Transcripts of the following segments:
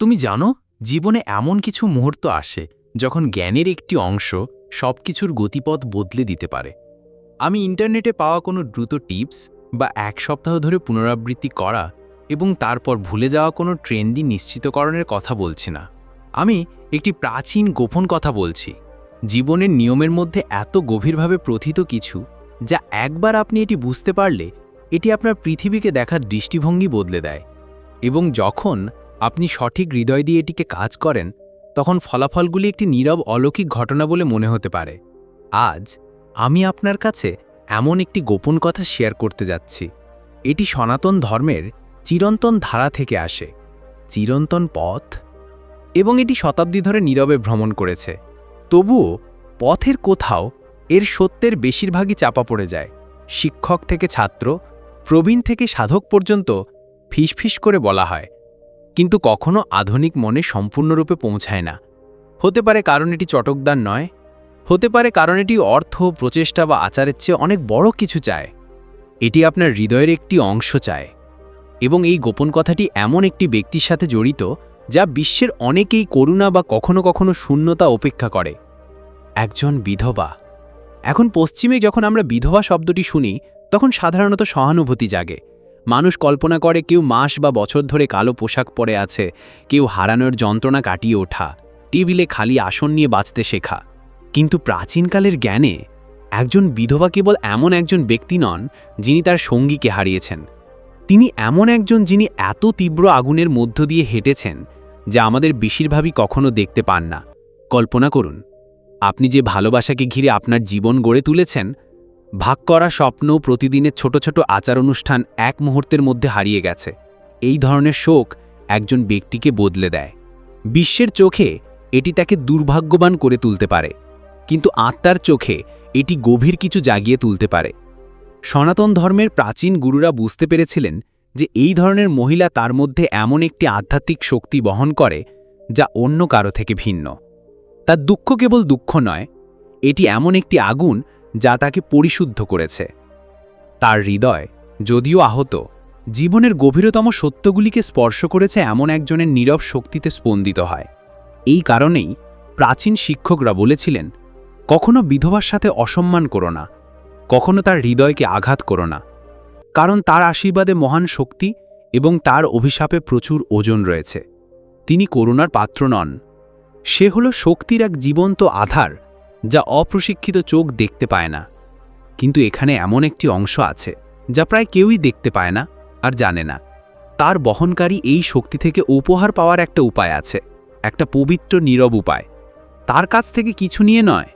তুমি জানো, জীবনে এমন কিছু মুহূর্ত আসে যখন জ্ঞানের একটি অংশ সবকিছুর গতিপথ বদলে দিতে পারে। আমি ইন্টারনেটে পাওয়া কোনো দ্রুত টিপস বা এক সপ্তাহ ধরে পুনরাবৃত্তি করা এবং তারপর ভুলে যাওয়া কোনো ট্রেন্ডি নিশ্চিতকরণের কথা বলছি না। আমি একটি প্রাচীন গোপন কথা বলছি। জীবনের নিয়মের মধ্যে এত গভীরভাবে প্রথিত কিছু যা একবার আপনি এটি বুঝতে পারলে এটি আপনার পৃথিবীকে দেখার দৃষ্টিভঙ্গি বদলে দেয়। এবং যখন আপনি সঠিক হৃদয় দিয়ে এটিকে কাজ করেন, তখন ফলাফলগুলি একটি নীরব অলৌকিক ঘটনা বলে মনে হতে পারে। আজ, আমি আপনার কাছে এমন একটি গোপন কথা শেয়ার করতে যাচ্ছি। এটি সনাতন ধর্মের চিরন্তন ধারা থেকে আসে। চিরন্তন পথ। এবং এটি শতাব্দী ধরে নীরবে ভ্রমণ করেছে। তবুও পথের কোথাও এর সত্যের বেশিরভাগই চাপা পড়ে যায়। শিক্ষক থেকে ছাত্র, প্রবীণ থেকে সাধক পর্যন্ত ফিসফিস করে বলা হয়। কিন্তু কখনো আধুনিক মনে সম্পূর্ণরূপে পৌঁছায় না। হতে পারে কারণ এটি চটকদার নয়, হতে পারে কারণ এটি অর্থ, প্রচেষ্টা বা আচারের চেয়ে অনেক বড় কিছু চায়। এটি আপনার হৃদয়ের একটি অংশ চায় এবং এই গোপন কথাটি এমন একটি ব্যক্তির সাথে জড়িত যা বিশ্বের অনেকেই করুণা বা কখনো কখনো শূন্যতা উপেক্ষা করে। একজন বিধবা। এখন পশ্চিমে যখন আমরা বিধবা শব্দটি শুনি, তখন সাধারণত সহানুভূতি জাগে। মানুষ কল্পনা করে কেউ মাস বা বছর ধরে কালো পোশাক পরে আছে, কেউ হারানোর যন্ত্রণা কাটিয়ে ওঠা, টেবিলে খালি আসন নিয়ে বাঁচতে শেখা। কিন্তু প্রাচীনকালের জ্ঞানে একজন বিধবা কেবল এমন একজন ব্যক্তি নন, যিনি তার সঙ্গীকে হারিয়েছেন। তিনি এমন একজন যিনি এত তীব্র আগুনের মধ্য দিয়ে হেঁটেছেন, যা আমাদের বেশিরভাগই কখনো দেখতে পান না। কল্পনা করুন, আপনি যে ভালোবাসাকে ঘিরে আপনার জীবন গড়ে তুলেছেন ভাগ করা স্বপ্ন প্রতিদিনের ছোট ছোট আচার অনুষ্ঠান এক মুহূর্তের মধ্যে হারিয়ে গেছে। এই ধরনের শোক একজন ব্যক্তিকে বদলে দেয়। বিশ্বের চোখে এটি তাকে দুর্ভাগ্যবান করে তুলতে পারে, কিন্তু আত্মার চোখে এটি গভীর কিছু জাগিয়ে তুলতে পারে। সনাতন ধর্মের প্রাচীন গুরুরা বুঝতে পেরেছিলেন যে এই ধরনের মহিলা তার মধ্যে এমন একটি আধ্যাত্মিক শক্তি বহন করে যা অন্য কারও থেকে ভিন্ন। তার দুঃখ কেবল দুঃখ নয়, এটি এমন একটি আগুন যা তাকে পরিশুদ্ধ করেছে। তার হৃদয় যদিও আহত, জীবনের গভীরতম সত্যগুলিকে স্পর্শ করেছে এমন একজনের নীরব শক্তিতে স্পন্দিত হয়। এই কারণেই প্রাচীন শিক্ষকরা বলেছিলেন, কখনো বিধবার সাথে অসম্মান করো না, কখনো তার হৃদয়কে আঘাত করো না, কারণ তার আশীর্বাদে মহান শক্তি এবং তার অভিশাপে প্রচুর ওজন রয়েছে। তিনি করুণার পাত্র নন। সে হল শক্তির এক জীবন্ত আধার যা অপ্রশিক্ষিত চোখ দেখতে পায় না। কিন্তু এখানে এমন একটি অংশ আছে, যা প্রায় কেউই দেখতে পায় না আর জানে না। তার বহনকারী এই শক্তি থেকে উপহার পাওয়ার একটা উপায় আছে, একটা পবিত্র নীরব উপায়। তার কাছ থেকে কিছু নিয়ে নয়,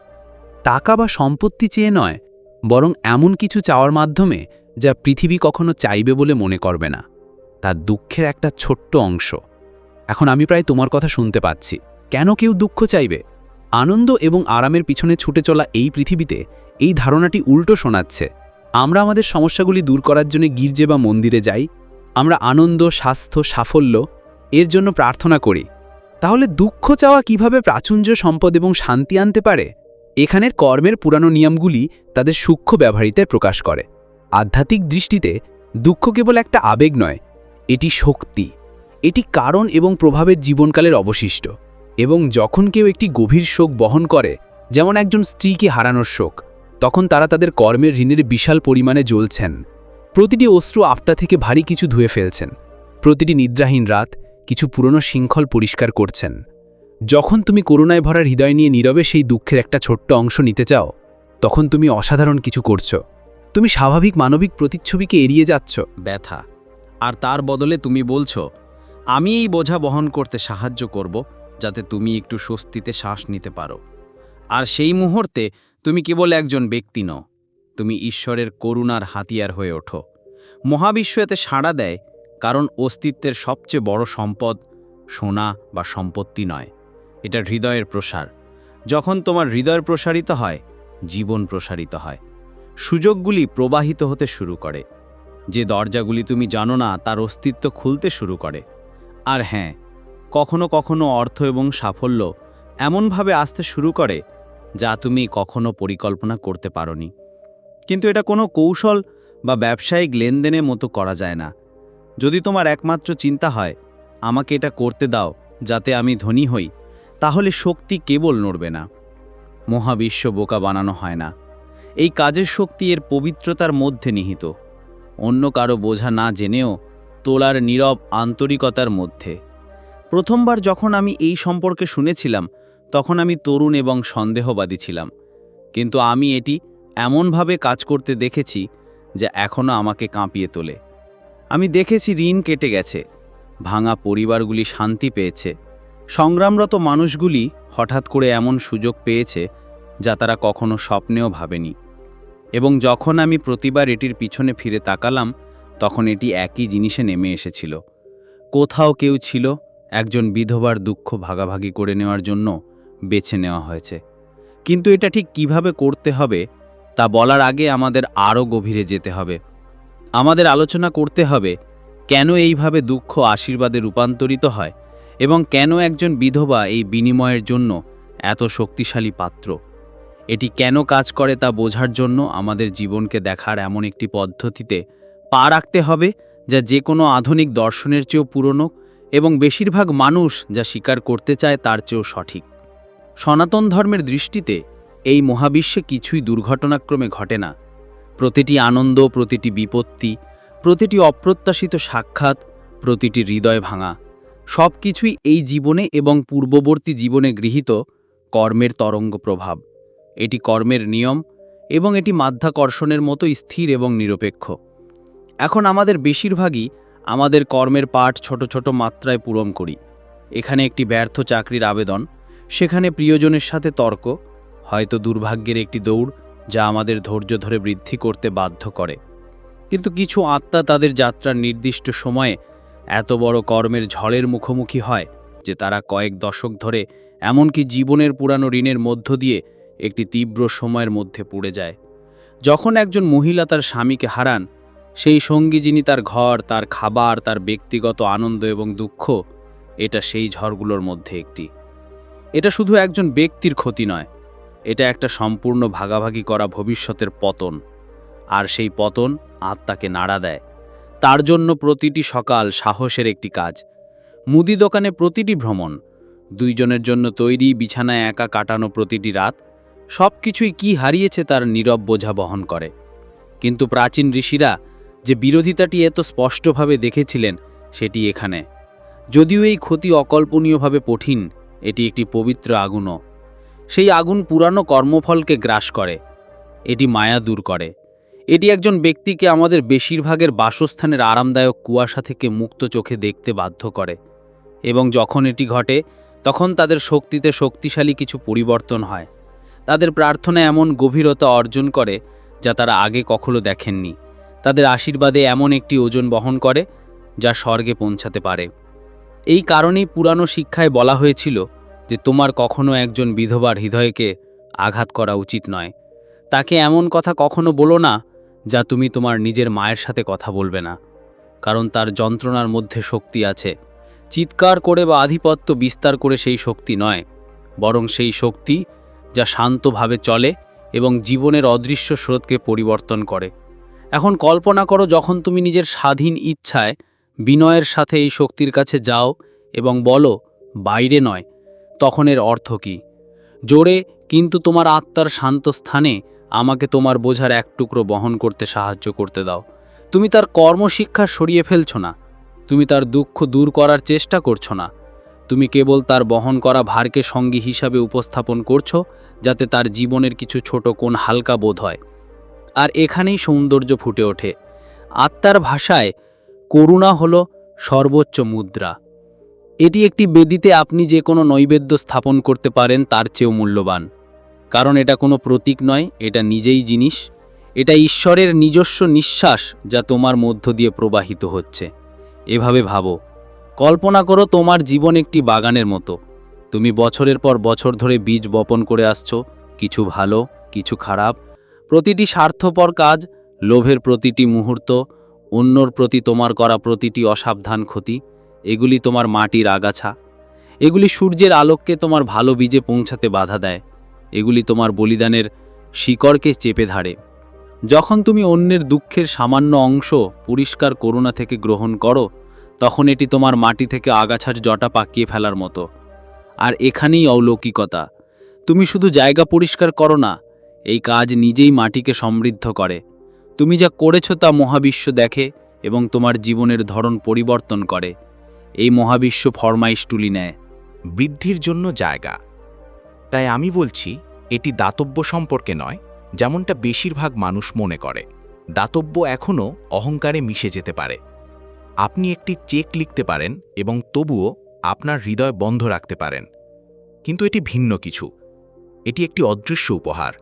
টাকা বা সম্পত্তি চেয়ে নয়, বরং এমন কিছু চাওয়ার মাধ্যমে যা পৃথিবী কখনো চাইবে বলে মনে করবে না। তার দুঃখের একটা ছোট্ট অংশ। এখন আমি প্রায় তোমার কথা শুনতে পাচ্ছি। কেন কেউ দুঃখ চাইবে? আনন্দ এবং আরামের পিছনে ছুটে চলা এই পৃথিবীতে এই ধারণাটি উল্টো শোনাচ্ছে। আমরা আমাদের সমস্যাগুলি দূর করার জন্য গির্জে বা মন্দিরে যাই, আমরা আনন্দ, স্বাস্থ্য, সাফল্য, এর জন্য প্রার্থনা করি। তাহলে দুঃখ চাওয়া কীভাবে প্রাচুর্য, সম্পদ এবং শান্তি আনতে পারে? এখানের কর্মের পুরানো নিয়মগুলি তাদের সূক্ষ্ম ব্যবহারিতায় প্রকাশ করে। আধ্যাত্মিক দৃষ্টিতে দুঃখ কেবল একটা আবেগ নয়, এটি শক্তি। এটি কারণ এবং প্রভাবের জীবনকালের অবশিষ্ট। এবং যখন কেউ একটি গভীর শোক বহন করে, যেমন একজন স্ত্রীকে হারানোর শোক, তখন তারা তাদের কর্মের ঋণের বিশাল পরিমাণে জ্বলছেন। প্রতিটি অস্ত্র আপটা থেকে ভারী কিছু ধুয়ে ফেলছেন। প্রতিটি নিদ্রাহীন রাত কিছু পুরনো শৃঙ্খল পরিষ্কার করছেন। যখন তুমি করুণায় ভরা হৃদয় নিয়ে নীরবে সেই দুঃখের একটা ছোট্ট অংশ নিতে চাও, তখন তুমি অসাধারণ কিছু করছ। তুমি স্বাভাবিক মানবিক প্রতিচ্ছবিকে এড়িয়ে যাচ্ছ। ব্যথা। আর তার বদলে তুমি বলছো, আমি এই বোঝা বহন করতে সাহায্য করব যাতে তুমি একটু স্বস্তিতে শ্বাস নিতে পারো। আর সেই মুহূর্তে তুমি কেবল একজন ব্যক্তি নও, তুমি ঈশ্বরের করুণার হাতিয়ার হয়ে ওঠো। মহাবিশ্ব এতে সাড়া দেয়, কারণ অস্তিত্বের সবচেয়ে বড় সম্পদ সোনা বা সম্পত্তি নয়, এটা হৃদয়ের প্রসার। যখন তোমার হৃদয় প্রসারিত হয়, জীবন প্রসারিত হয়। সুযোগগুলি প্রবাহিত হতে শুরু করে। যে দরজাগুলি তুমি জানো না, তার অস্তিত্ব খুলতে শুরু করে। আর হ্যাঁ কখনো কখনো অর্থ এবং সাফল্য এমনভাবে আসতে শুরু করে যা তুমি কখনো পরিকল্পনা করতে পারোনি। কিন্তু এটা কোনো কৌশল বা ব্যবসায়িক লেনদেনের মতো করা যায় না। যদি তোমার একমাত্র চিন্তা হয়, আমাকে এটা করতে দাও, যাতে আমি ধনী হই, তাহলে শক্তি কেবল নড়বে না। মহাবিশ্ব বোকা বানানো হয় না। এই কাজের শক্তি এর পবিত্রতার মধ্যে নিহিত। অন্য কারও বোঝা না জেনেও তোলার নীরব আন্তরিকতার মধ্যে। প্রথমবার যখন আমি এই সম্পর্কে শুনেছিলাম, তখন আমি তরুণ এবং সন্দেহবাদী ছিলাম। কিন্তু আমি এটি এমনভাবে কাজ করতে দেখেছি যা এখনও আমাকে কাঁপিয়ে তোলে। আমি দেখেছি ঋণ কেটে গেছে, ভাঙা পরিবারগুলি শান্তি পেয়েছে, সংগ্রামরত মানুষগুলি হঠাৎ করে এমন সুযোগ পেয়েছে যা তারা কখনো স্বপ্নেও ভাবেনি। এবং যখন আমি প্রতিবার এটির পিছনে ফিরে তাকালাম, তখন এটি একই জিনিসে নেমে এসেছিল। কোথাও কেউ ছিল একজন বিধবার দুঃখ ভাগাভাগি করে নেওয়ার জন্য বেছে নেওয়া হয়েছে। কিন্তু এটা ঠিক কীভাবে করতে হবে, তা বলার আগে আমাদের আরও গভীরে যেতে হবে। আমাদের আলোচনা করতে হবে, কেন এইভাবে দুঃখ আশীর্বাদে রূপান্তরিত হয় এবং কেন একজন বিধবা এই বিনিময়ের জন্য এত শক্তিশালী পাত্র। এটি কেন কাজ করে তা বোঝার জন্য আমাদের জীবনকে দেখার এমন একটি পদ্ধতিতে পা রাখতে হবে, যা যে কোনো আধুনিক দর্শনের চেয়েও পুরনো এবং বেশিরভাগ মানুষ যা স্বীকার করতে চায় তার চেয়েও সঠিক। সনাতন ধর্মের দৃষ্টিতে এই মহাবিশ্বে কিছুই দুর্ঘটনাক্রমে ঘটে না। প্রতিটি আনন্দ, প্রতিটি বিপত্তি, প্রতিটি অপ্রত্যাশিত সাক্ষাৎ, প্রতিটি হৃদয় ভাঙা সব কিছুই এই জীবনে এবং পূর্ববর্তী জীবনে গৃহীত কর্মের তরঙ্গ প্রভাব। এটি কর্মের নিয়ম এবং এটি মাধ্যাকর্ষণের মতো স্থির এবং নিরপেক্ষ। এখন আমাদের বেশিরভাগই আমাদের কর্মের পাঠ ছোট ছোট মাত্রায় পূরণ করি। এখানে একটি ব্যর্থ চাকরির আবেদন, সেখানে প্রিয়জনের সাথে তর্ক, হয়তো দুর্ভাগ্যের একটি দৌড় যা আমাদের ধৈর্য ধরে বৃদ্ধি করতে বাধ্য করে। কিন্তু কিছু আত্মা তাদের যাত্রার নির্দিষ্ট সময়ে এত বড় কর্মের ঝড়ের মুখোমুখি হয় যে তারা কয়েক দশক ধরে এমনকি জীবনের পুরানো ঋণের মধ্য দিয়ে একটি তীব্র সময়ের মধ্যে পড়ে যায়। যখন একজন মহিলা তার স্বামীকে হারান সেই সঙ্গী যিনি তার ঘর, তার খাবার, তার ব্যক্তিগত আনন্দ এবং দুঃখ, এটা সেই ঝড়গুলোর মধ্যে একটি। এটা শুধু একজন ব্যক্তির ক্ষতি নয়, এটা একটা সম্পূর্ণ ভাগাভাগি করা ভবিষ্যতের পতন। আর সেই পতন আত্মাকে নাড়া দেয়। তার জন্য প্রতিটি সকাল সাহসের একটি কাজ। মুদি দোকানে প্রতিটি ভ্রমণ, দুইজনের জন্য তৈরি বিছানায় একা কাটানো প্রতিটি রাত সব কিছুই কি হারিয়েছে তার নীরব বোঝা বহন করে। কিন্তু প্রাচীন ঋষিরা যে বিরোধিতাটি এত স্পষ্টভাবে দেখেছিলেন, সেটি এখানে। যদিও এই ক্ষতি অকল্পনীয়ভাবে কঠিন, এটি একটি পবিত্র আগুনও। সেই আগুন পুরানো কর্মফলকে গ্রাস করে, এটি মায়া দূর করে। এটি একজন ব্যক্তিকে আমাদের বেশিরভাগের বাসস্থানের আরামদায়ক কুয়াশা থেকে মুক্ত চোখে দেখতে বাধ্য করে, এবং যখন এটি ঘটে, তখন তাদের শক্তিতে শক্তিশালী কিছু পরিবর্তন হয়। তাদের প্রার্থনা এমন গভীরতা অর্জন করে, যা তারা আগে কখনো দেখেননি। তাদের আশীর্বাদে এমন একটি ওজন বহন করে, যা স্বর্গে পৌঁছাতে পারে। এই কারণেই পুরানো শিক্ষায় বলা হয়েছিল যে তোমার কখনো একজন বিধবার হৃদয়কে আঘাত করা উচিত নয়। তাকে এমন কথা কখনো বলো না, যা তুমি তোমার নিজের মায়ের সাথে কথা বলবে না। কারণ তার যন্ত্রণার মধ্যে শক্তি আছে। চিৎকার করে বা আধিপত্য বিস্তার করে সেই শক্তি নয়, বরং সেই শক্তি যা শান্তভাবে চলে এবং জীবনের অদৃশ্য স্রোতকে পরিবর্তন করে। এখন কল্পনা করো যখন তুমি নিজের স্বাধীন ইচ্ছায় বিনয়ের সাথে এই শক্তির কাছে যাও এবং বলো, বাইরে নয়, তখন এর অর্থ কী? জোরে, কিন্তু তোমার আত্মার শান্ত স্থানে আমাকে তোমার বোঝার এক টুকরো বহন করতে সাহায্য করতে দাও। তুমি তার কর্মশিক্ষা সরিয়ে ফেলছো না। তুমি তার দুঃখ দূর করার চেষ্টা করছ না। তুমি কেবল তার বহন করা ভারকে সঙ্গী হিসাবে উপস্থাপন করছ, যাতে তার জীবনের কিছু ছোট কোণ হালকা বোধ হয়। আর এখানেই সৌন্দর্য ফুটে ওঠে। আত্মার ভাষায় করুণা হল সর্বোচ্চ মুদ্রা। এটি একটি বেদিতে আপনি যে কোনো নৈবেদ্য স্থাপন করতে পারেন, তার চেয়েও মূল্যবান। কারণ এটা কোনো প্রতীক নয়, এটা নিজেই জিনিস। এটা ঈশ্বরের নিজস্ব নিঃশ্বাস যা তোমার মধ্য দিয়ে প্রবাহিত হচ্ছে। এভাবে ভাবো, কল্পনা করো তোমার জীবন একটি বাগানের মতো। তুমি বছরের পর বছর ধরে বীজ বপন করে আসছো, কিছু ভালো, কিছু খারাপ প্রতিটি স্বার্থপর কাজ লোভের প্রতিটি মুহূর্ত, অন্যর প্রতি তোমার করা প্রতিটি অসাবধান ক্ষতি, এগুলি তোমার মাটির আগাছা। এগুলি সূর্যের আলোককে তোমার ভালো বীজে পৌঁছাতে বাধা দেয়। এগুলি তোমার বলিদানের শিকড়কে চেপে ধারে। যখন তুমি অন্যের দুঃখের সামান্য অংশ পরিষ্কার করুণা থেকে গ্রহণ করো, তখন এটি তোমার মাটি থেকে আগাছার জটা পাকিয়ে ফেলার মতো। আর এখানেই অলৌকিকতা। তুমি শুধু জায়গা পরিষ্কার করো না এই কাজ নিজেই মাটিকে সমৃদ্ধ করে। তুমি যা করেছ তা মহাবিশ্ব দেখে এবং তোমার জীবনের ধরন পরিবর্তন করে। এই মহাবিশ্ব ফরমাইশ তুলি নেয়। বৃদ্ধির জন্য জায়গা। তাই আমি বলছি, এটি দাতব্য সম্পর্কে নয়, যেমনটা বেশিরভাগ মানুষ মনে করে। দাতব্য এখনও অহংকারে মিশে যেতে পারে। আপনি একটি চেক লিখতে পারেন এবং তবুও আপনার হৃদয় বন্ধ রাখতে পারেন। কিন্তু এটি ভিন্ন কিছু। এটি একটি অদৃশ্য উপহার।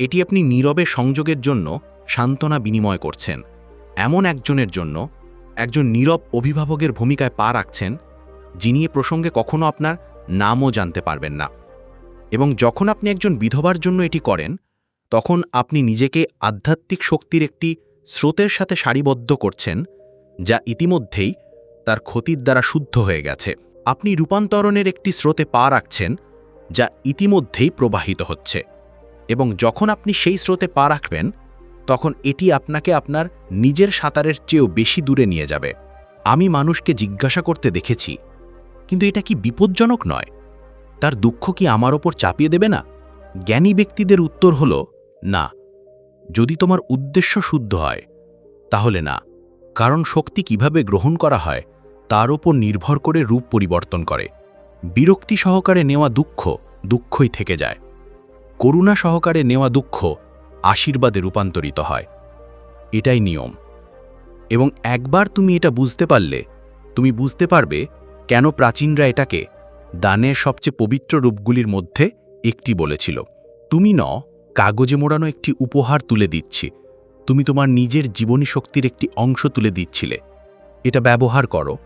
এটি আপনি নীরবে সংযোগের জন্য সান্ত্বনা বিনিময় করছেন। এমন একজনের জন্য একজন নীরব অভিভাবকের ভূমিকায় পা রাখছেন, যিনি এ প্রসঙ্গে কখনো আপনার নামও জানতে পারবেন না। এবং যখন আপনি একজন বিধবার জন্য এটি করেন, তখন আপনি নিজেকে আধ্যাত্মিক শক্তির একটি স্রোতের সাথে সারিবদ্ধ করছেন, যা ইতিমধ্যেই তার ক্ষতির দ্বারা শুদ্ধ হয়ে গেছে। আপনি রূপান্তরণের একটি স্রোতে পা রাখছেন, যা ইতিমধ্যেই প্রবাহিত হচ্ছে। এবং যখন আপনি সেই স্রোতে পা রাখবেন, তখন এটি আপনাকে আপনার নিজের সাঁতারের চেয়েও বেশি দূরে নিয়ে যাবে। আমি মানুষকে জিজ্ঞাসা করতে দেখেছি, কিন্তু এটা কি বিপজ্জনক নয়? তার দুঃখ কি আমার ওপর চাপিয়ে দেবে না? জ্ঞানী ব্যক্তিদের উত্তর হল, না। যদি তোমার উদ্দেশ্য শুদ্ধ হয়, তাহলে না। কারণ শক্তি কীভাবে গ্রহণ করা হয়, তার ওপর নির্ভর করে রূপ পরিবর্তন করে। বিরক্তি সহকারে নেওয়া দুঃখ, দুঃখই থেকে যায়। করুণা সহকারে নেওয়া দুঃখ আশীর্বাদে রূপান্তরিত হয়। এটাই নিয়ম। এবং একবার তুমি এটা বুঝতে পারলে, তুমি বুঝতে পারবে কেন প্রাচীনরা এটাকে দানের সবচেয়ে পবিত্র রূপগুলির মধ্যে একটি বলেছিল। তুমি ন কাগজে মোড়ানো একটি উপহার তুলে দিচ্ছি। তুমি তোমার নিজের জীবনী শক্তির একটি অংশ তুলে দিচ্ছিলে। এটা ব্যবহার করো।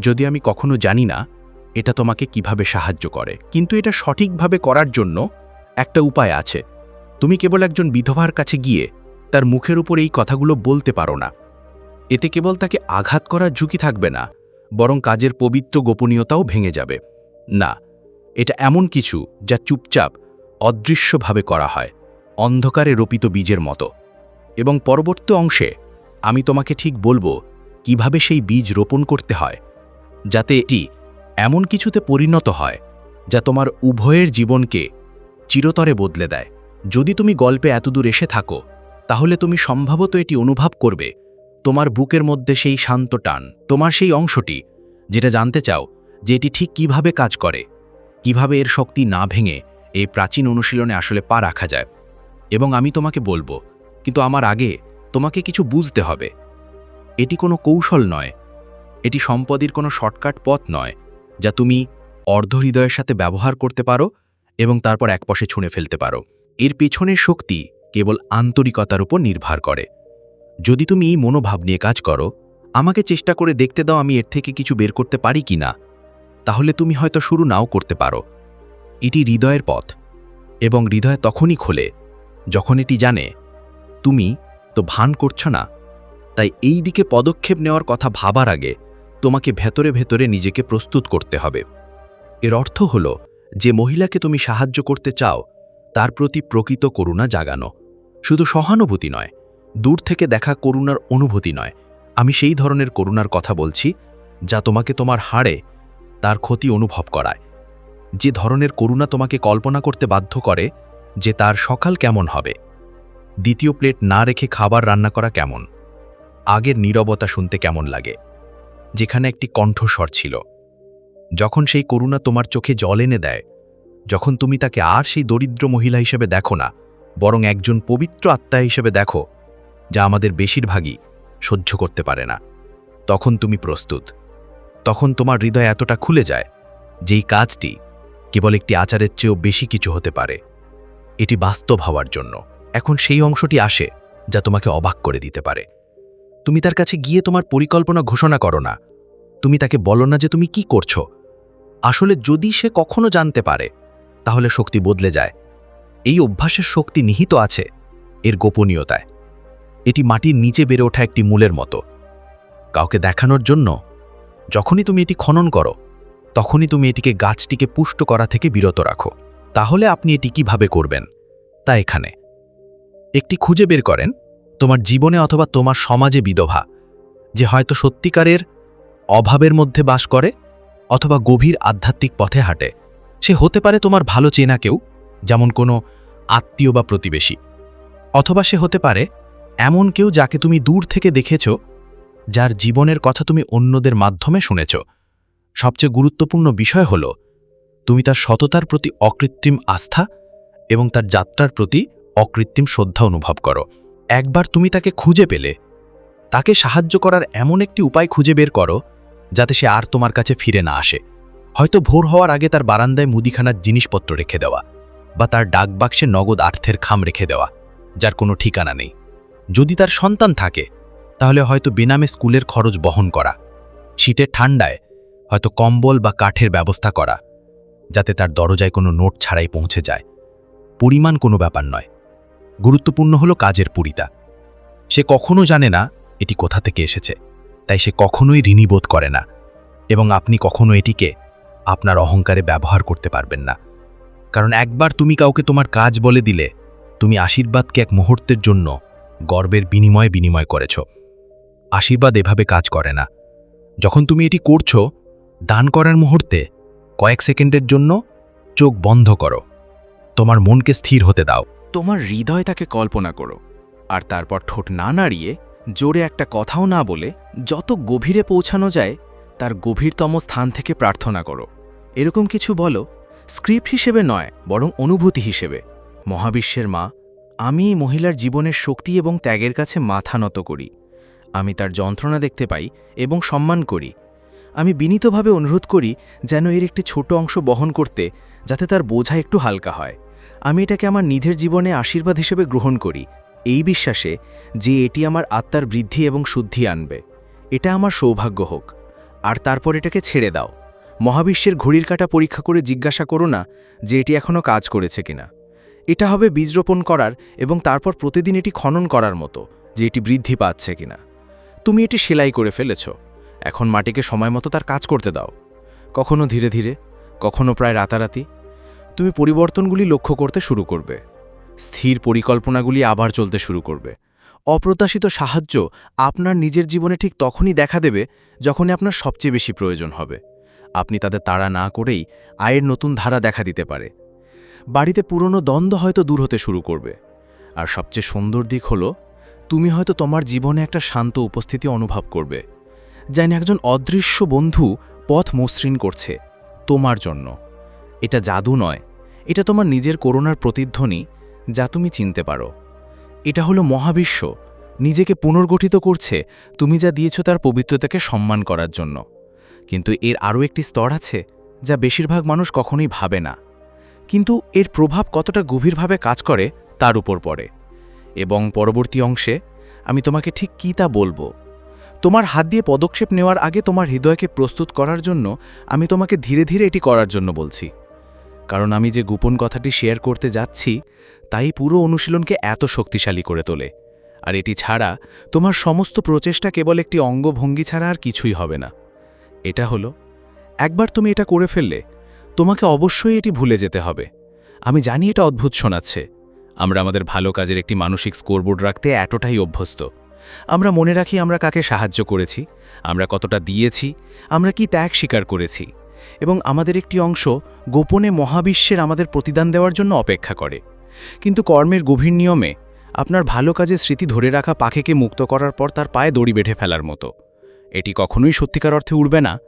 যদি আমি কখনো জানি না, এটা তোমাকে কীভাবে সাহায্য করে। কিন্তু এটা সঠিকভাবে করার জন্য একটা উপায় আছে। তুমি কেবল একজন বিধবার কাছে গিয়ে তার মুখের উপর এই কথাগুলো বলতে পারো না। এতে কেবল তাকে আঘাত করার ঝুঁকি থাকবে না, বরং কাজের পবিত্র গোপনীয়তাও ভেঙে যাবে। না, এটা এমন কিছু যা চুপচাপ, অদৃশ্যভাবে করা হয়, অন্ধকারে রোপিত বীজের মতো। এবং পরবর্তী অংশে আমি তোমাকে ঠিক বলব কীভাবে সেই বীজ রোপণ করতে হয়, যাতে এটি এমন কিছুতে পরিণত হয় যা তোমার উভয়ের জীবনকে চিরতরে বদলে দেয়। যদি তুমি গল্পে এতদূর এসে থাকো, তাহলে তুমি সম্ভবত এটি অনুভব করবে। তোমার বুকের মধ্যে সেই শান্ত টান, তোমার সেই অংশটি, যেটা জানতে চাও যে এটি ঠিক কীভাবে কাজ করে, কীভাবে এর শক্তি না ভেঙে এই প্রাচীন অনুশীলনে আসলে পা রাখা যায়। এবং আমি তোমাকে বলব, কিন্তু আমার আগে তোমাকে কিছু বুঝতে হবে। এটি কোনো কৌশল নয়, এটি সম্পদের কোনো শর্টকাট পথ নয়, যা তুমি অর্ধহৃদয়ের সাথে ব্যবহার করতে পারো এবং তারপর একপশে ছুঁড়ে ফেলতে পারো। এর পেছনের শক্তি কেবল আন্তরিকতার উপর নির্ভর করে। যদি তুমি এই মনোভাব নিয়ে কাজ করো, আমাকে চেষ্টা করে দেখতে দাও আমি এর থেকে কিছু বের করতে পারি কি না। তাহলে তুমি হয়তো শুরু নাও করতে পারো। এটি হৃদয়ের পথ, এবং হৃদয় তখনই খোলে যখন এটি জানে, তুমি তো ভান করছ না। তাই এই দিকে পদক্ষেপ নেওয়ার কথা ভাবার আগে তোমাকে ভেতরে ভেতরে নিজেকে প্রস্তুত করতে হবে। এর অর্থ হল যে মহিলাকে তুমি সাহায্য করতে চাও, তার প্রতি প্রকৃত করুণা জাগানো। শুধু সহানুভূতি নয়, দূর থেকে দেখা করুণার অনুভূতি নয়। আমি সেই ধরনের করুণার কথা বলছি, যা তোমাকে তোমার হাড়ে তার ক্ষতি অনুভব করায়। যে ধরনের করুণা তোমাকে কল্পনা করতে বাধ্য করে, যে তার সকাল কেমন হবে। দ্বিতীয় প্লেট না রেখে খাবার রান্না করা কেমন? আগের নীরবতা শুনতে কেমন লাগে? যেখানে একটি কণ্ঠস্বর ছিল। যখন সেই করুণা তোমার চোখে জল এনে দেয়, যখন তুমি তাকে আর সেই দরিদ্র মহিলা হিসেবে দেখো না, বরং একজন পবিত্র আত্মা হিসেবে দেখো, যা আমাদের বেশিরভাগই সহ্য করতে পারে না, তখন তুমি প্রস্তুত। তখন তোমার হৃদয় এতটা খুলে যায় যেই কাজটি কেবল একটি আচারের চেয়েও বেশি কিছু হতে পারে। এটি বাস্তব হওয়ার জন্য। এখন সেই অংশটি আসে যা তোমাকে অবাক করে দিতে পারে। তুমি তার কাছে গিয়ে তোমার পরিকল্পনা ঘোষণা করো না। তুমি তাকে বলো না যে তুমি কি করছ। আসলে যদি সে কখনো জানতে পারে, তাহলে শক্তি বদলে যায়। এই অভ্যাসের শক্তি নিহিত আছে, এর গোপনীয়তায়। এটি মাটির নিচে বেড়ে ওঠা একটি মূলের মতো। কাউকে দেখানোর জন্য যখনই তুমি এটি খনন করো, তখনই তুমি এটিকে গাছটিকে পুষ্ট করা থেকে বিরত রাখো। তাহলে আপনি এটি কীভাবে করবেন? তা এখানে। একটি খুঁজে বের করেন, তোমার জীবনে অথবা তোমার সমাজে বিধবা, যে হয়তো সত্যিকারের অভাবের মধ্যে বাস করে অথবা গভীর আধ্যাত্মিক পথে হাঁটে। সে হতে পারে তোমার ভালো চেনা কেউ, যেমন কোনো আত্মীয় বা প্রতিবেশী। অথবা সে হতে পারে এমন কেউ যাকে তুমি দূর থেকে দেখেছ, যার জীবনের কথা তুমি অন্যদের মাধ্যমে শুনেছ। সবচেয়ে গুরুত্বপূর্ণ বিষয় হল, তুমি তার সততার প্রতি অকৃত্রিম আস্থা এবং তার যাত্রার প্রতি অকৃত্রিম শ্রদ্ধা অনুভব করো। একবার তুমি তাকে খুঁজে পেলে, তাকে সাহায্য করার এমন একটি উপায় খুঁজে বের করো যাতে সে আর তোমার কাছে ফিরে না আসে। হয়তো ভোর হওয়ার আগে তার বারান্দায় মুদিখানার জিনিসপত্র রেখে দেওয়া বা তার ডাকবাক্সে নগদ আর্থের খাম রেখে দেওয়া, যার কোনো ঠিকানা নেই। যদি তার সন্তান থাকে, তাহলে হয়তো বেনামে স্কুলের খরচ বহন করা, শীতের ঠান্ডায় হয়তো কম্বল বা কাঠের ব্যবস্থা করা, যাতে তার দরজায় কোনো নোট ছাড়াই পৌঁছে যায়। পরিমাণ কোনো ব্যাপার নয়। গুরুত্বপূর্ণ হলো কাজের পুরিতা। সে কখনো জানে না এটি কোথা থেকে এসেছে। তাই সে কখনোই ঋণী বোধ করে না এবং আপনি কখনো এটিকে আপনার অহংকারে ব্যবহার করতে পারবেন না। কারণ একবার তুমি কাউকে তোমার কাজ বলে দিলে, তুমি আশীর্বাদকে এক মুহূর্তের জন্য গর্বের বিনিময়ে বিনিময় করেছ। আশীর্বাদ এভাবে কাজ করে না। যখন তুমি এটি করছ, দান করার মুহূর্তে কয়েক সেকেন্ডের জন্য চোখ বন্ধ করো। তোমার মনকে স্থির হতে দাও। তোমার হৃদয় তাকে কল্পনা করো, আর তারপর ঠোঁট না নাড়িয়ে জোরে একটা কথাও না বলে যত গভীরে পৌঁছানো যায়, তার গভীরতম স্থান থেকে প্রার্থনা করো। এরকম কিছু বলো, স্ক্রিপ্ট হিসেবে নয়, বরং অনুভূতি হিসেবে। মহাবিশ্বের মা, আমি মহিলার জীবনের শক্তি এবং ত্যাগের কাছে মাথা নত করি। আমি তার যন্ত্রণা দেখতে পাই এবং সম্মান করি। আমি বিনীতভাবে অনুরোধ করি যেন এর একটি ছোট অংশ বহন করতে, যাতে তার বোঝা একটু হালকা হয়। আমি এটাকে আমার নিধের জীবনে আশীর্বাদ হিসেবে গ্রহণ করি। এই বিশ্বাসে যে এটি আমার আত্মার বৃদ্ধি এবং শুদ্ধি আনবে। এটা আমার সৌভাগ্য হোক। আর তারপর এটাকে ছেড়ে দাও। মহাবিশ্বের ঘড়ির কাটা পরীক্ষা করে জিজ্ঞাসা করো না যে এটি এখনও কাজ করেছে কিনা। এটা হবে বীজ রোপণ করার এবং তারপর প্রতিদিন এটি খনন করার মতো যে এটি বৃদ্ধি পাচ্ছে কিনা। তুমি এটি সেলাই করে ফেলেছ। এখন মাটিকে সময় মতো তার কাজ করতে দাও। কখনো ধীরে ধীরে, কখনো প্রায় রাতারাতি। তুমি পরিবর্তনগুলি লক্ষ্য করতে শুরু করবে। স্থির পরিকল্পনাগুলি আবার চলতে শুরু করবে। অপ্রত্যাশিত সাহায্য আপনার নিজের জীবনে ঠিক তখনই দেখা দেবে যখনই আপনার সবচেয়ে বেশি প্রয়োজন হবে। আপনি তাদের তাড়া না করেই আয়ের নতুন ধারা দেখা দিতে পারে। বাড়িতে পুরনো দ্বন্দ্ব হয়তো দূর হতে শুরু করবে। আর সবচেয়ে সুন্দর দিক হলো, তুমি হয়তো তোমার জীবনে একটা শান্ত উপস্থিতি অনুভব করবে, যেন একজন অদৃশ্য বন্ধু পথ মসৃণ করছে তোমার জন্য। এটা জাদু নয়, এটা তোমার নিজের করোনার প্রতিধ্বনি যা তুমি চিনতে পারো। এটা হলো মহাবিশ্ব। নিজেকে পুনর্গঠিত করছে, তুমি যা দিয়েছ তার পবিত্রতাকে সম্মান করার জন্য। কিন্তু এর আরও একটি স্তর আছে, যা বেশিরভাগ মানুষ কখনোই ভাবে না। কিন্তু এর প্রভাব কতটা গভীরভাবে কাজ করে, তার উপর পড়ে। এবং পরবর্তী অংশে, আমি তোমাকে ঠিক কী তা বলব? তোমার হাত দিয়ে পদক্ষেপ নেওয়ার আগে তোমার হৃদয়কে প্রস্তুত করার জন্য আমি তোমাকে ধীরে ধীরে এটি করার জন্য বলছি। কারণ আমি যে গোপন কথাটি শেয়ার করতে যাচ্ছি, তাই পুরো অনুশীলনকে এত শক্তিশালী করে তোলে। আর এটি ছাড়া তোমার সমস্ত প্রচেষ্টা কেবল একটি অঙ্গভঙ্গি ছাড়া আর কিছুই হবে না। এটা হলো, একবার তুমি এটা করে ফেললে, তোমাকে অবশ্যই এটি ভুলে যেতে হবে। আমি জানি এটা অদ্ভুত শোনাচ্ছে। আমরা আমাদের ভালো কাজের একটি মানসিক স্কোরবোর্ড রাখতে এতটাই অভ্যস্ত। আমরা মনে রাখি আমরা কাকে সাহায্য করেছি, আমরা কতটা দিয়েছি, আমরা কি ত্যাগ স্বীকার করেছি। এবং আমাদের একটি অংশ গোপনে মহাবিশ্বের আমাদের প্রতিদান দেওয়ার জন্য অপেক্ষা করে। কিন্তু কর্মের গভীর নিয়মে আপনার ভালো কাজের স্মৃতি ধরে রাখা পাখিকে মুক্ত করার পর তার পায়ে দড়ি বেঁধে ফেলার মতো। এটি কখনোই সত্যিকার অর্থে উড়বে না।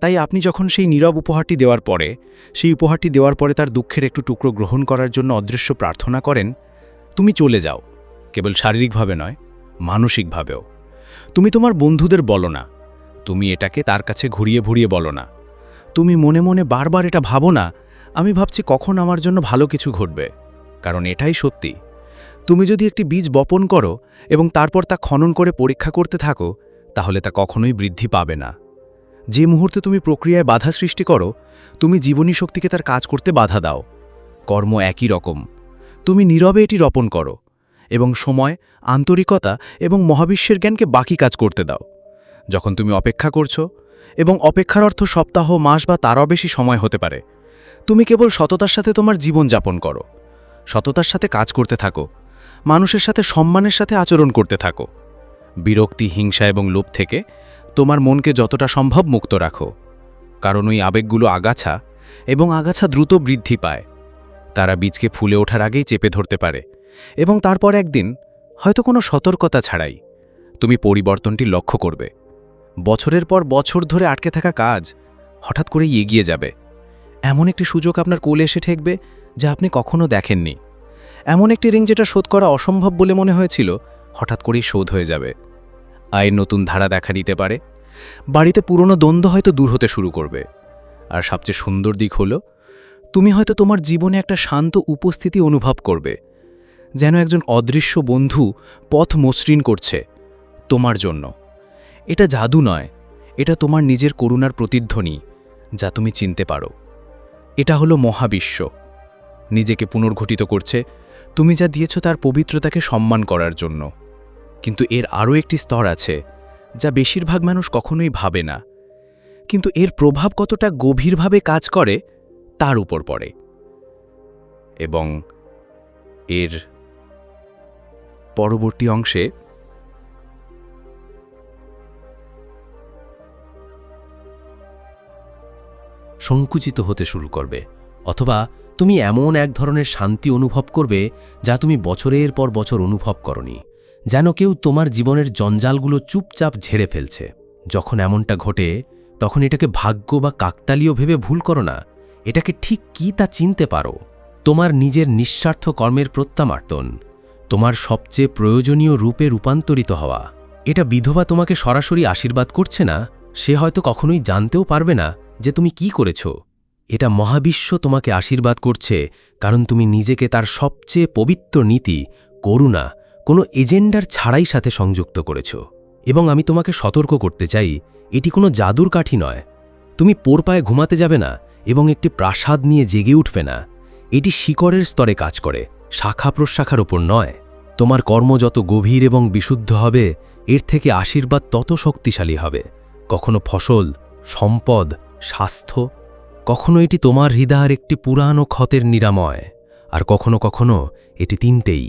তাই আপনি যখন সেই নীরব উপহারটি দেওয়ার পরে, সেই উপহারটি দেওয়ার পরে তার দুঃখের একটু টুকরো গ্রহণ করার জন্য অদৃশ্য প্রার্থনা করেন, তুমি চলে যাও। কেবল শারীরিকভাবে নয়, মানসিকভাবেও। তুমি তোমার বন্ধুদের বলো না। তুমি এটাকে তার কাছে ঘুরিয়ে ঘুরিয়ে বলো না। তুমি মনে মনে বারবার এটা ভাবো না, আমি ভাবছি কখন আমার জন্য ভালো কিছু ঘটবে, কারণ এটাই সত্যি। তুমি যদি একটি বীজ বপন করো এবং তারপর তা খনন করে পরীক্ষা করতে থাকো, তাহলে তা কখনোই বৃদ্ধি পাবে না। যে মুহূর্তে তুমি প্রক্রিয়ায় বাধা সৃষ্টি করো, তুমি জীবনী শক্তিকে তার কাজ করতে বাধা দাও। কর্ম একই রকম। তুমি নীরবে এটি রোপণ করো এবং সময়, আন্তরিকতা এবং মহাবিশ্বের জ্ঞানকে বাকি কাজ করতে দাও। যখন তুমি অপেক্ষা করছ এবং অপেক্ষার অর্থ সপ্তাহ, মাস বা তারও বেশি সময় হতে পারে। তুমি কেবল সততার সাথে তোমার জীবন যাপন করো। সততার সাথে কাজ করতে থাকো। মানুষের সাথে সম্মানের সাথে আচরণ করতে থাকো। বিরক্তি, হিংসা এবং লোভ থেকে তোমার মনকে যতটা সম্ভব মুক্ত রাখো। কারণ ওই আবেগগুলো আগাছা এবং আগাছা দ্রুত বৃদ্ধি পায়। তারা বীজকে ফুলে ওঠার আগেই চেপে ধরতে পারে এবং তারপর একদিন হয়তো কোনো সতর্কতা ছাড়াই তুমি পরিবর্তনটি লক্ষ্য করবে। বছরের পর বছর ধরে আটকে থাকা কাজ হঠাৎ করেই এগিয়ে যাবে। এমন একটি সুযোগ আপনার কোলে এসে ঠেকবে যা আপনি কখনো দেখেননি। এমন একটি ঋণ যেটা শোধ করা অসম্ভব বলে মনে হয়েছিল, হঠাৎ করেই শোধ হয়ে যাবে। আয়ের নতুন ধারা দেখা দিতে পারে। বাড়িতে পুরনো দ্বন্দ্ব হয়তো দূর হতে শুরু করবে। আর সবচেয়ে সুন্দর দিক হলো, তুমি হয়তো তোমার জীবনে একটা শান্ত উপস্থিতি অনুভব করবে, যেন একজন অদৃশ্য বন্ধু পথ মসৃণ করছে তোমার জন্য। এটা জাদু নয়, এটা তোমার নিজের করুণার প্রতিধ্বনি, যা তুমি চিনতে পারো। এটা হলো মহাবিশ্ব। নিজেকে পুনর্ঘটিত করছে, তুমি যা দিয়েছ তার পবিত্রতাকে সম্মান করার জন্য। কিন্তু এর আরও একটি স্তর আছে, যা বেশিরভাগ মানুষ কখনোই ভাবে না। কিন্তু এর প্রভাব কতটা গভীরভাবে কাজ করে, তার উপর পড়ে। এবং এর পরবর্তী অংশে সংকুচিত হতে শুরু করবে, অথবা তুমি এমন এক ধরনের শান্তি অনুভব করবে যা তুমি বছরের পর বছর অনুভব করনি, যেন কেউ তোমার জীবনের জঞ্জালগুলো চুপচাপ ঝেড়ে ফেলছে। যখন এমনটা ঘটে, তখন এটাকে ভাগ্য বা কাকতালীয় ভেবে ভুল করো না, এটাকে ঠিক কি তা চিনতে পারো। তোমার নিজের নিঃস্বার্থ কর্মের প্রত্যামার্তন তোমার সবচেয়ে প্রয়োজনীয় রূপে রূপান্তরিত হওয়া। এটা বিধবা তোমাকে সরাসরি আশীর্বাদ করছে না, সে হয়তো কখনোই জানতেও পারবে না। যে তুমি কি করেছ? এটা মহাবিশ্ব তোমাকে আশীর্বাদ করছে, কারণ তুমি নিজেকে তার সবচেয়ে পবিত্র নীতি, করুণা, কোনো এজেন্ডার ছাড়াই সাথে সংযুক্ত করেছ। এবং আমি তোমাকে সতর্ক করতে চাই, এটি কোনো জাদুর কাঠি নয়। তুমি পোরপায়ে ঘুমাতে যাবে না, এবং একটি প্রাসাদ নিয়ে জেগে উঠবে না। এটি শিকড়ের স্তরে কাজ করে, শাখা প্রশাখার ওপর নয়। তোমার কর্ম যত গভীর এবং বিশুদ্ধ হবে, এর থেকে আশীর্বাদ তত শক্তিশালী হবে। কখনো ফসল, সম্পদ স্বাস্থ্য? কখনো এটি তোমার হৃদয়ের একটি পুরানো ক্ষতের নিরাময়, আর কখনো কখনো এটি তিনটেই।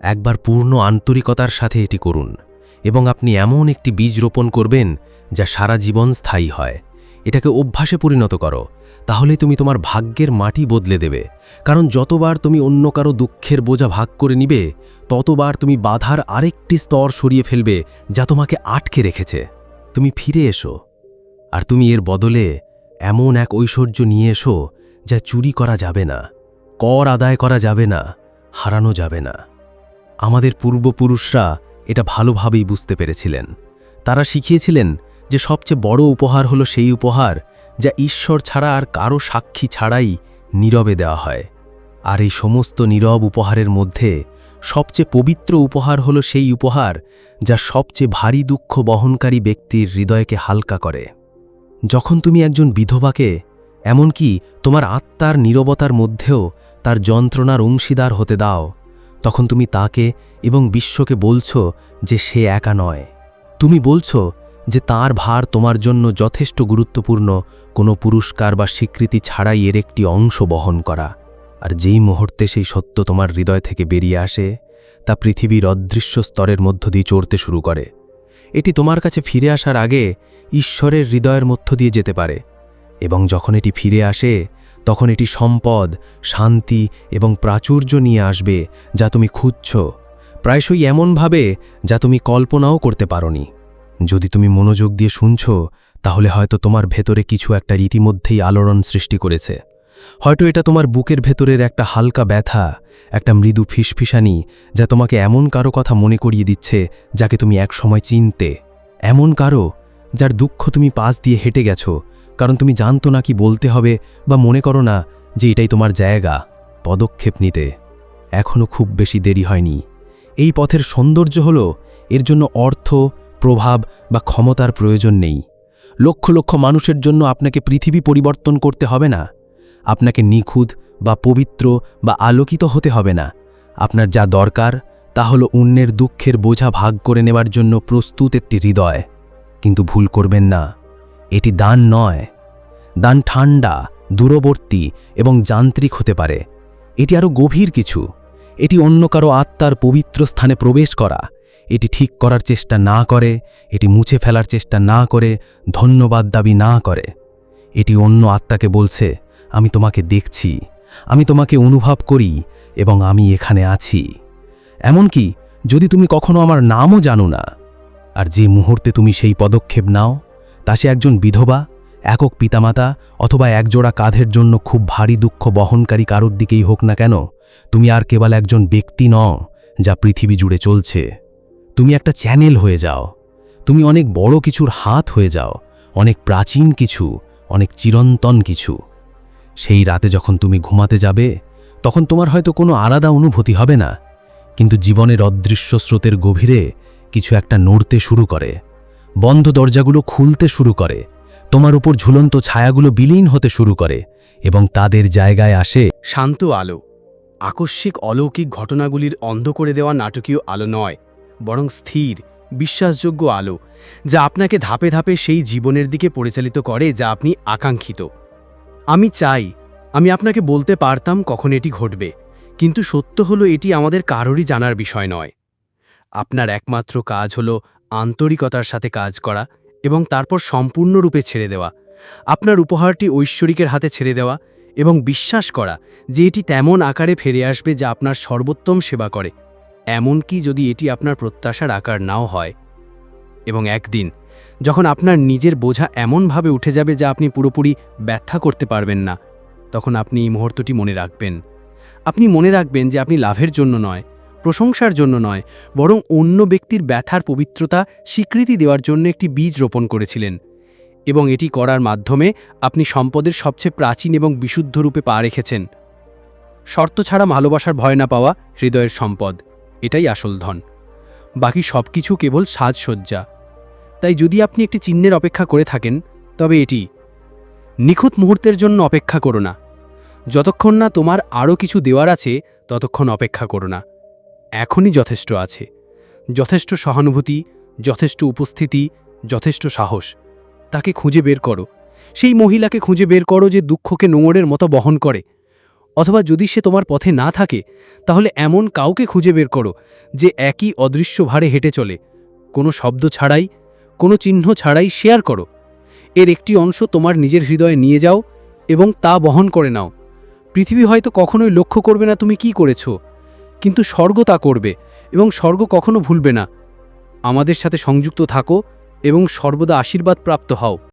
একবার পূর্ণ আন্তরিকতার সাথে এটি করুন, এবং আপনি এমন একটি বীজ রোপণ করবেন যা সারা জীবন স্থায়ী হয়। এটাকে অভ্যাসে পরিণত করো, তাহলে তুমি তোমার ভাগ্যের মাটি বদলে দেবে, কারণ যতবার তুমি অন্য কারও দুঃখের বোঝা ভাগ করে নিবে, ততবার তুমি বাধার আরেকটি স্তর সরিয়ে ফেলবে যা তোমাকে আটকে রেখেছে। তুমি ফিরে এসো। আর তুমি এর বদলে এমন এক ঐশ্বর্য নিয়ে এসো যা চুরি করা যাবে না, কর আদায় করা যাবে না, হারানো যাবে না। আমাদের পূর্বপুরুষরা এটা ভালোভাবেই বুঝতে পেরেছিলেন। তারা শিখিয়েছিলেন যে সবচেয়ে বড় উপহার হলো সেই উপহার যা ঈশ্বর ছাড়া আর কারও সাক্ষী ছাড়াই নীরবে দেওয়া হয়। আর এই সমস্ত নীরব উপহারের মধ্যে সবচেয়ে পবিত্র উপহার হলো সেই উপহার যা সবচেয়ে ভারী দুঃখ বহনকারী ব্যক্তির হৃদয়কে হালকা করে। যখন তুমি একজন বিধবাকে, এমনকি তোমার আত্মার নীরবতার মধ্যেও তার যন্ত্রণার অংশীদার হতে দাও, তখন তুমি তাকে এবং বিশ্বকে বলছো যে সে একা নয়। তুমি বলছো যে তার ভার তোমার জন্য যথেষ্ট গুরুত্বপূর্ণ, কোনো পুরস্কার বা স্বীকৃতি ছাড়াই এর একটি অংশ বহন করা। আর যেই মুহূর্তে সেই সত্য তোমার হৃদয় থেকে বেরিয়ে আসে, তা পৃথিবীর অদৃশ্য স্তরের মধ্য দিয়ে চড়তে শুরু করে। এটি তোমার কাছে ফিরে আসার আগে ঈশ্বরের হৃদয়ের মধ্য দিয়ে যেতে পারে এবং যখন এটি ফিরে আসে, তখন এটি সম্পদ, শান্তি এবং প্রাচুর্য নিয়ে আসবে যা তুমি খুঁজছ, প্রায়শই এমনভাবে যা তুমি কল্পনাও করতে পারোনি। যদি তুমি মনোযোগ দিয়ে শুনছ, তাহলে হয়তো তোমার ভেতরে কিছু একটা রীতিমধ্যেই আলোড়ন সৃষ্টি করেছে। হয়তো এটা তোমার বুকের ভেতরের একটা হালকা ব্যথা, একটা মৃদু ফিসফিসানি যা তোমাকে এমন কারও কথা মনে করিয়ে দিচ্ছে যাকে তুমি একসময় চিনতে। এমন কারও যার দুঃখ তুমি পাশ দিয়ে হেঁটে গেছো, কারণ তুমি জানতো না কি বলতে হবে বা মনে করো না যে এটাই তোমার জায়গা, পদক্ষেপ নিতে। এখনও খুব বেশি দেরি হয়নি। এই পথের সৌন্দর্য হল, এর জন্য অর্থ, প্রভাব বা ক্ষমতার প্রয়োজন নেই। লক্ষ লক্ষ মানুষের জন্য আপনাকে পৃথিবী পরিবর্তন করতে হবে না। আপনাকে নিখুঁত বা পবিত্র বা আলোকিত হতে হবে না। আপনার যা দরকার, তা হল অন্যের দুঃখের বোঝা ভাগ করে নেবার জন্য প্রস্তুত একটি হৃদয়। কিন্তু ভুল করবেন না। এটি দান নয়। দান ঠান্ডা দূরবর্তী এবং যান্ত্রিক হতে পারে। এটি আরও গভীর কিছু। এটি অন্য কারও আত্মার পবিত্র স্থানে প্রবেশ করা। এটি ঠিক করার চেষ্টা না করে, এটি মুছে ফেলার চেষ্টা না করে, ধন্যবাদ দাবি না করে। এটি অন্য আত্মাকে বলছে আমি তোমাকে দেখছি, আমি তোমাকে অনুভব করি এবং আমি এখানে আছি। এমনকি যদি তুমি কখনো আমার নামও জানো না, আর যে মুহূর্তে তুমি সেই পদক্ষেপ নাও, তা সে একজন বিধবা, একক পিতামাতা অথবা একজোড়া কাঁধের জন্য খুব ভারী দুঃখ বহনকারী কারোর দিকেই হোক না কেন, তুমি আর কেবল একজন ব্যক্তি ন যা পৃথিবী জুড়ে চলছে। তুমি একটা চ্যানেল হয়ে যাও, তুমি অনেক বড় কিছুর হাত হয়ে যাও, অনেক প্রাচীন কিছু, অনেক চিরন্তন কিছু। সেই রাতে যখন তুমি ঘুমাতে যাবে, তখন তোমার হয়তো কোনো আলাদা অনুভূতি হবে না, কিন্তু জীবনের অদৃশ্য স্রোতের গভীরে কিছু একটা নড়তে শুরু করে, বন্ধ দরজাগুলো খুলতে শুরু করে, তোমার উপর ঝুলন্ত ছায়াগুলো বিলীন হতে শুরু করে এবং তাদের জায়গায় আসে শান্ত আলো। আকস্মিক অলৌকিক ঘটনাগুলির অন্ধ করে দেওয়া নাটকীয় আলো নয়, বরং স্থির, বিশ্বাসযোগ্য আলো, যা আপনাকে ধাপে ধাপে সেই জীবনের দিকে পরিচালিত করে, যা আপনি আকাঙ্ক্ষিত। আমি চাই, আমি আপনাকে বলতে পারতাম কখন এটি ঘটবে, কিন্তু সত্য হলো এটি আমাদের কারোরই জানার বিষয় নয়। আপনার একমাত্র কাজ হলো আন্তরিকতার সাথে কাজ করা এবং তারপর সম্পূর্ণরূপে ছেড়ে দেওয়া। আপনার উপহারটি ঐশ্বরিকের হাতে ছেড়ে দেওয়া এবং বিশ্বাস করা যে এটি তেমন আকারে ফিরে আসবে যা আপনার সর্বোত্তম সেবা করে। এমনকি যদি এটি আপনার প্রত্যাশার আকার নাও হয় এবং একদিন, যখন আপনার নিজের বোঝা এমনভাবে উঠে যাবে যা আপনি পুরোপুরি ব্যাখ্যা করতে পারবেন না, তখন আপনি এই মুহূর্তটি মনে রাখবেন। আপনি মনে রাখবেন যে আপনি লাভের জন্য নয়, প্রশংসার জন্য নয়, বরং অন্য ব্যক্তির ব্যথার পবিত্রতা স্বীকৃতি দেওয়ার জন্য একটি বীজ রোপণ করেছিলেন এবং এটি করার মাধ্যমে আপনি সম্পদের সবচেয়ে প্রাচীন এবং বিশুদ্ধ রূপে পা রেখেছেন। শর্ত ছাড়া ভালোবাসার ভয় না পাওয়া হৃদয়ের সম্পদ, এটাই আসল ধন। বাকি সব কিছু কেবল সাজসজ্জা। তাই যদি আপনি একটি চিহ্নের অপেক্ষা করে থাকেন, তবে এটি নিখুঁত মুহূর্তের জন্য অপেক্ষা করো না। যতক্ষণ না তোমার আরও কিছু দেওয়ার আছে, ততক্ষণ অপেক্ষা করো না। এখনই যথেষ্ট আছে। যথেষ্ট সহানুভূতি, যথেষ্ট উপস্থিতি, যথেষ্ট সাহস। তাকে খুঁজে বের করো। সেই মহিলাকে খুঁজে বের করো যে দুঃখকে নোংরের মতো বহন করে। অথবা যদি সে তোমার পথে না থাকে, তাহলে এমন কাউকে খুঁজে বের করো যে একই অদৃশ্য ভারে হেঁটে চলে। কোনো শব্দ ছাড়াই কোনো চিহ্ন ছাড়াই শেয়ার করো। এর একটি অংশ তোমার নিজের হৃদয়ে নিয়ে যাও এবং তা বহন করে নাও। পৃথিবী হয়তো কখনোই লক্ষ্য করবে না তুমি কি করেছ, কিন্তু স্বর্গ তা করবে এবং স্বর্গ কখনো ভুলবে না। আমাদের সাথে সংযুক্ত থাকো এবং সর্বদা আশীর্বাদ প্রাপ্ত হও।